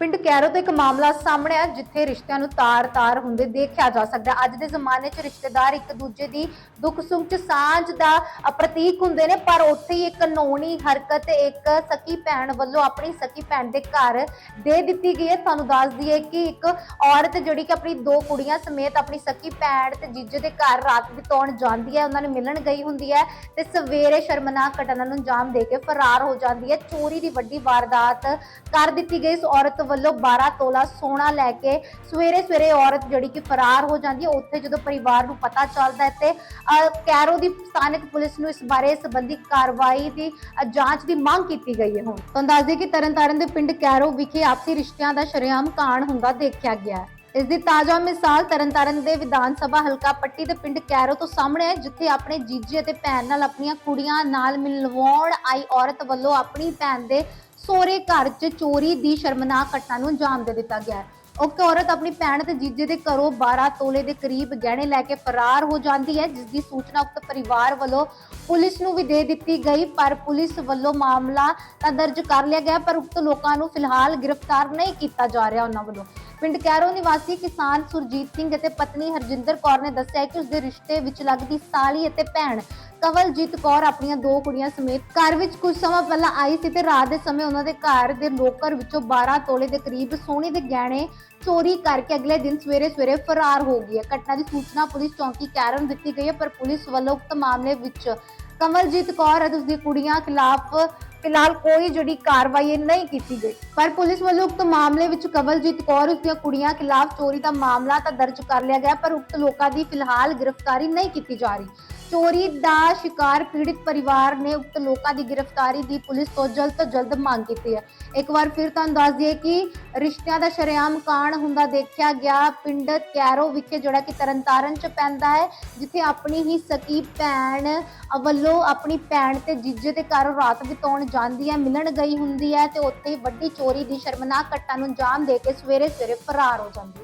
ਪਿੰਡ ਕੈਰੋ ਤੋਂ ਇੱਕ ਮਾਮਲਾ ਸਾਹਮਣੇ ਆ ਜਿੱਥੇ ਰਿਸ਼ਤਿਆਂ ਨੂੰ ਤਾਰ-ਤਾਰ ਹੁੰਦੇ ਦੇਖਿਆ ਜਾ ਸਕਦਾ। ਅੱਜ ਦੇ ਜ਼ਮਾਨੇ 'ਚ ਰਿਸ਼ਤੇਦਾਰ ਇੱਕ ਦੂਜੇ ਦੀ ਦੁੱਖ ਸੁੱਖ 'ਚ ਸਾਂਝ ਦਾ ਪ੍ਰਤੀਕ ਹੁੰਦੇ ਨੇ, ਪਰ ਉੱਥੇ ਹੀ ਇੱਕ ਕਾਨੂੰਨੀ ਹਰਕਤ, ਇੱਕ ਸਕੀ ਭੈਣ ਵੱਲੋਂ ਆਪਣੀ ਸਕੀ ਭੈਣ ਦੇ ਘਰ ਦੇ ਦਿੱਤੀ ਗਈ ਹੈ। ਤੁਹਾਨੂੰ ਦੱਸ ਦਈਏ ਕਿ ਇੱਕ ਔਰਤ ਜਿਹੜੀ ਕਿ ਆਪਣੀ ਦੋ ਕੁੜੀਆਂ ਸਮੇਤ ਆਪਣੀ ਸਕੀ ਭੈਣ ਤੇ ਜੀਜੇ ਦੇ ਘਰ ਰਾਤ ਬਿਤਾਉਣ ਜਾਂਦੀ ਹੈ, ਉਹਨਾਂ ਨੂੰ ਮਿਲਣ ਗਈ ਹੁੰਦੀ ਹੈ ਤੇ ਸਵੇਰੇ ਸ਼ਰਮਨਾਕ ਘਟਨਾ ਨੂੰ ਅੰਜਾਮ ਦੇ ਕੇ ਫਰਾਰ ਹੋ ਜਾਂਦੀ ਹੈ। ਚੋਰੀ ਦੀ ਵੱਡੀ ਵਾਰਦਾਤ ਕਰ ਦਿੱਤੀ ਗਈ। ਇਸ ਔਰਤ ਵੱਲੋਂ 12 ਤੋਲਾ ਸੋਨਾ ਲੈ ਕੇ ਸਵੇਰੇ ਸਵੇਰੇ ਔਰਤ ਜਿਹੜੀ ਕਿ ਫਰਾਰ ਹੋ ਜਾਂਦੀ ਹੈ, ਉੱਥੇ ਜਦੋਂ ਪਰਿਵਾਰ ਨੂੰ ਪਤਾ ਚੱਲਦਾ ਹੈ ਤੇ ਕੈਰੋ ਦੀ ਸਥਾਨਕ ਪੁਲਿਸ ਨੂੰ ਇਸ ਬਾਰੇ ਸੰਬੰਧੀ ਕਾਰਵਾਈ ਦੀ ਜਾਂਚ ਦੀ ਮੰਗ ਕੀਤੀ ਗਈ ਹੈ ਹੁਣ। ਤੁਹਾਨੂੰ ਦੱਸ ਦਈਏ ਕਿ ਤਰਨਤਾਰਨ ਦੇ ਪਿੰਡ ਕੈਰੋ ਵਿਖੇ ਆਪਸੀ ਰਿਸ਼ਤਿਆਂ ਦਾ ਸ਼ਰੇਆਮ ਕਾਂਡ ਹੁੰਦਾ ਦੇਖਿਆ ਗਿਆ ਹੈ। ਇਸ ਦੀ ਤਾਜ਼ਾ ਮਿਸਾਲ ਤਰਨਤਾਰਨ ਦੇ ਵਿਧਾਨ ਸਭਾ ਹਲਕਾ ਪੱਟੀ ਦੇ ਪਿੰਡ ਕੈਰੋ ਤੋਂ ਸਾਹਮਣੇ ਹੈ ਜਿੱਥੇ ਆਪਣੇ ਜੀਜੇ ਅਤੇ ਭੈਣ ਨਾਲ ਆਪਣੀਆਂ ਕੁੜੀਆਂ ਨਾਲ ਮਿਲਵਾਉਣ ਆਈ ਔਰਤ ਵੱਲੋਂ ਆਪਣੀ ਭੈਣ ਦੇ ਸੋਹਰੇ ਘਰ 'ਚ ਚੋਰੀ ਦੀ ਸ਼ਰਮਨਾਕ ਘਟਨਾ ਨੂੰ ਅੰਜਾਮ ਦੇ ਦਿੱਤਾ ਗਿਆ ਹੈ। ਉਕਤ ਔਰਤ ਆਪਣੀ ਭੈਣ ਤੇ ਜੀਜੇ ਦੇ ਘਰੋਂ 12 ਤੋਲੇ ਦੇ ਕਰੀਬ ਗਹਿਣੇ ਲੈ ਕੇ ਫਰਾਰ ਹੋ ਜਾਂਦੀ ਹੈ ਜਿਸ ਦੀ ਸੂਚਨਾ ਉਕਤ ਪਰਿਵਾਰ ਵੱਲੋਂ ਪੁਲਿਸ ਨੂੰ ਵੀ ਦੇ ਦਿੱਤੀ ਗਈ, ਪਰ ਪੁਲਿਸ ਵੱਲੋਂ ਮਾਮਲਾ ਤਾਂ ਦਰਜ ਕਰ ਲਿਆ ਗਿਆ ਪਰ ਉਕਤ ਲੋਕਾਂ ਨੂੰ ਫਿਲਹਾਲ ਗ੍ਰਿਫਤਾਰ ਨਹੀਂ ਕੀਤਾ ਜਾ ਰਿਹਾ ਉਹਨਾਂ ਵੱਲੋਂ। ਪਿੰਡ ਕੈਰੋ ਨਿਵਾਸੀ ਕਿਸਾਨ ਸੁਰਜੀਤ ਸਿੰਘ ਅਤੇ ਪਤਨੀ ਹਰਜਿੰਦਰ ਕੌਰ ਨੇ ਦੱਸਿਆ ਕਿ ਉਸ ਦੇ ਰਿਸ਼ਤੇ ਵਿੱਚ ਲੱਗਦੀ ਸਾਲੀ ਅਤੇ ਭੈਣ ਕਵਲਜੀਤ ਕੌਰ ਆਪਣੀਆਂ ਦੋ ਕੁੜੀਆਂ ਸਮੇਤ ਘਰ ਵਿੱਚ ਕੁਝ ਸਮਾਂ ਪਹਿਲਾਂ ਆਈ ਸੀ ਤੇ ਰਾਤ ਦੇ ਸਮੇਂ ਉਹਨਾਂ ਦੇ ਘਰ ਦੇ ਲੋਕਰ ਵਿੱਚੋਂ 12 ਤੋਲੇ ਦੇ ਕਰੀਬ ਸੋਨੇ ਦੇ ਗਹਿਣੇ ਚੋਰੀ ਕਰਕੇ ਅਗਲੇ ਦਿਨ ਸਵੇਰੇ ਸਵੇਰੇ ਫਰਾਰ ਹੋ ਗਈ ਹੈ। ਘਟਨਾ ਦੀ ਸੂਚਨਾ ਪੁਲਿਸ ਚੌਂਕੀ ਕੈਰੋ ਨੂੰ ਦਿੱਤੀ ਗਈ ਹੈ, ਪਰ ਪੁਲਿਸ ਵੱਲੋਂ ਉਕਤ ਮਾਮਲੇ ਵਿੱਚ ਕਮਲਜੀਤ ਕੌਰ ਅਤੇ ਉਸਦੀ ਕੁੜੀਆਂ ਖਿਲਾਫ ਫਿਲਹਾਲ ਕੋਈ ਜਿਹੜੀ ਕਾਰਵਾਈ ਹੈ ਨਹੀਂ ਕੀਤੀ ਗਈ। ਪਰ ਪੁਲਿਸ ਵੱਲੋਂ ਉਕਤ ਮਾਮਲੇ ਵਿੱਚ ਕਵਲਜੀਤ ਕੌਰ ਉਸ ਦੀਆਂ ਕੁੜੀਆਂ ਖਿਲਾਫ ਚੋਰੀ ਦਾ ਮਾਮਲਾ ਤਾਂ ਦਰਜ ਕਰ ਲਿਆ ਗਿਆ, ਪਰ ਉਕਤ ਲੋਕਾਂ ਦੀ ਫਿਲਹਾਲ ਗ੍ਰਿਫਤਾਰੀ ਨਹੀਂ ਕੀਤੀ ਜਾ ਰਹੀ। ਚੋਰੀ ਦਾ ਸ਼ਿਕਾਰ ਪੀੜਿਤ ਪਰਿਵਾਰ ਨੇ ਉਕਤ ਲੋਕਾਂ ਦੀ ਗ੍ਰਿਫਤਾਰੀ ਦੀ ਪੁਲਿਸ ਤੋਂ ਜਲਦ ਤੋਂ ਜਲਦ ਮੰਗ ਕੀਤੀ ਹੈ। ਇੱਕ ਵਾਰ ਫਿਰ ਤੁਹਾਨੂੰ ਦੱਸ ਦਈਏ ਕਿ ਰਿਸ਼ਤਿਆਂ ਦਾ ਸ਼ਰੇਆਮ ਕਾਂਡ ਹੁੰਦਾ ਦੇਖਿਆ ਗਿਆ ਪਿੰਡ ਕੈਰੋ ਵਿਖੇ, ਜਿਹੜਾ ਕਿ ਤਰਨਤਾਰਨ ਚ ਪੈਂਦਾ ਹੈ, ਜਿੱਥੇ ਆਪਣੀ ਹੀ ਸਕੀ ਭੈਣ ਵੱਲੋਂ ਆਪਣੀ ਭੈਣ ਤੇ ਜੀਜੇ ਦੇ ਘਰ ਰਾਤ ਬਿਤਾਉਣ ਜਾਂਦੀ ਹੈ, ਮਿਲਣ ਗਈ ਹੁੰਦੀ ਹੈ ਤੇ ਉੱਥੇ ਵੱਡੀ ਚੋਰੀ ਦੀ ਸ਼ਰਮਨਾਕ ਘਟਨਾ ਨੂੰ ਅੰਜਾਮ ਦੇ ਕੇ ਸਵੇਰੇ ਸਵੇਰੇ ਫਰਾਰ ਹੋ ਜਾਂਦੀ ਹੈ।